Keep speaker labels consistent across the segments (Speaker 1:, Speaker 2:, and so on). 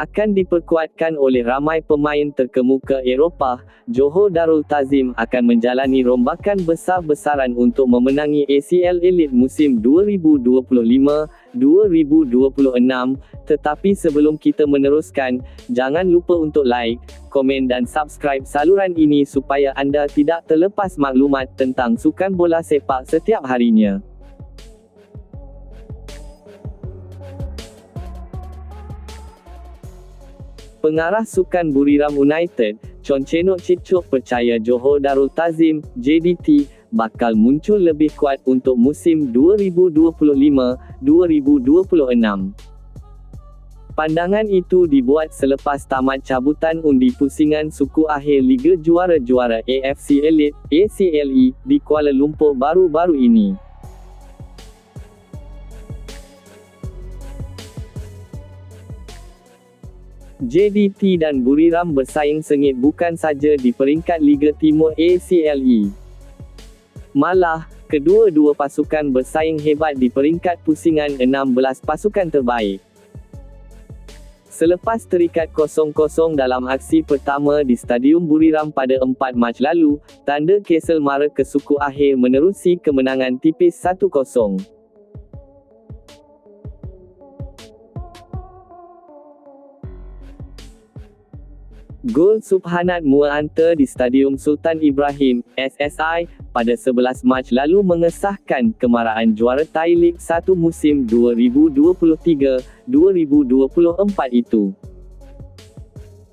Speaker 1: akan diperkuatkan oleh ramai pemain terkemuka Eropah, Johor Darul Tazim akan menjalani rombakan besar-besaran untuk memenangi ACL Elite musim 2025-2026. Tetapi sebelum kita meneruskan, jangan lupa untuk like, komen dan subscribe saluran ini supaya anda tidak terlepas maklumat tentang sukan bola sepak setiap harinya. Pengarah Sukan Buriram United, Choncenok Cipcuk percaya Johor Darul Tazim, JDT, bakal muncul lebih kuat untuk musim 2025-2026. Pandangan itu dibuat selepas tamat cabutan undi pusingan suku akhir Liga Juara-Juara AFC Elite, ACLE, di Kuala Lumpur baru-baru ini. JDT dan Buriram bersaing sengit bukan saja di peringkat Liga Timur ACLE. Malah, kedua-dua pasukan bersaing hebat di peringkat pusingan 16 pasukan terbaik. Selepas terikat 0-0 dalam aksi pertama di Stadium Buriram pada 4 Mac lalu, tanda Kesel Mara ke suku akhir menerusi kemenangan tipis 1-0. Gol Subhanat Mu'anta di Stadium Sultan Ibrahim, SSI, pada 11 Mac lalu mengesahkan kemarahan juara Thai League 1 musim 2023-2024 itu.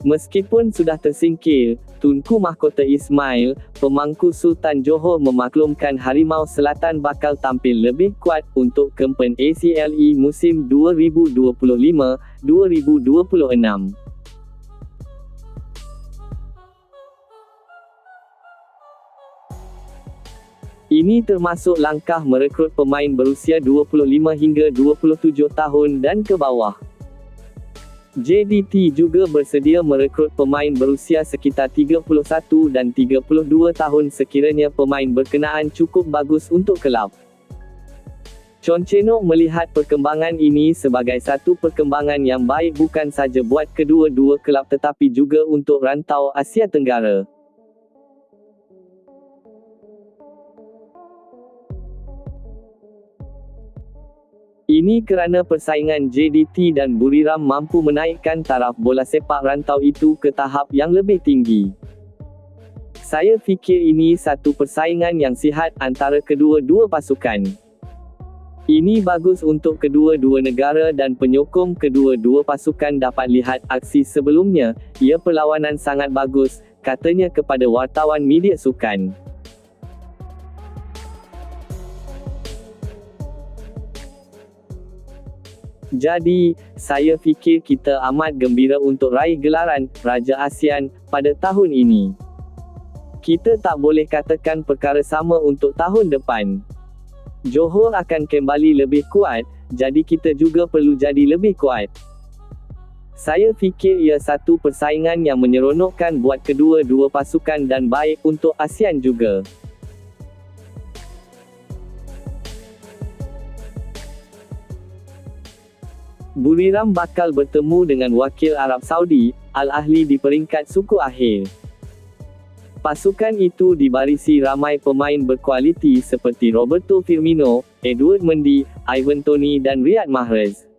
Speaker 1: Meskipun sudah tersingkir, Tunku Mahkota Ismail, pemangku Sultan Johor memaklumkan Harimau Selatan bakal tampil lebih kuat untuk kempen ACLE musim 2025-2026. Ini termasuk langkah merekrut pemain berusia 25 hingga 27 tahun dan ke bawah. JDT juga bersedia merekrut pemain berusia sekitar 31 dan 32 tahun sekiranya pemain berkenaan cukup bagus untuk kelab. Choncenok melihat perkembangan ini sebagai satu perkembangan yang baik bukan saja buat kedua-dua kelab tetapi juga untuk rantau Asia Tenggara. Ini kerana persaingan JDT dan Buriram mampu menaikkan taraf bola sepak rantau itu ke tahap yang lebih tinggi. Saya fikir ini satu persaingan yang sihat antara kedua-dua pasukan. Ini bagus untuk kedua-dua negara dan penyokong kedua-dua pasukan dapat lihat aksi sebelumnya, ia perlawanan sangat bagus, katanya kepada wartawan media sukan. Jadi, saya fikir kita amat gembira untuk raih gelaran Raja ASEAN pada tahun ini. Kita tak boleh katakan perkara sama untuk tahun depan. Johor akan kembali lebih kuat, jadi kita juga perlu jadi lebih kuat. Saya fikir ia satu persaingan yang menyeronokkan buat kedua-dua pasukan dan baik untuk ASEAN juga. Buriram bakal bertemu dengan wakil Arab Saudi, Al-Ahli di peringkat suku akhir. Pasukan itu dibarisi ramai pemain berkualiti seperti Roberto Firmino, Edward Mendy, Ivan Toney dan Riyad Mahrez.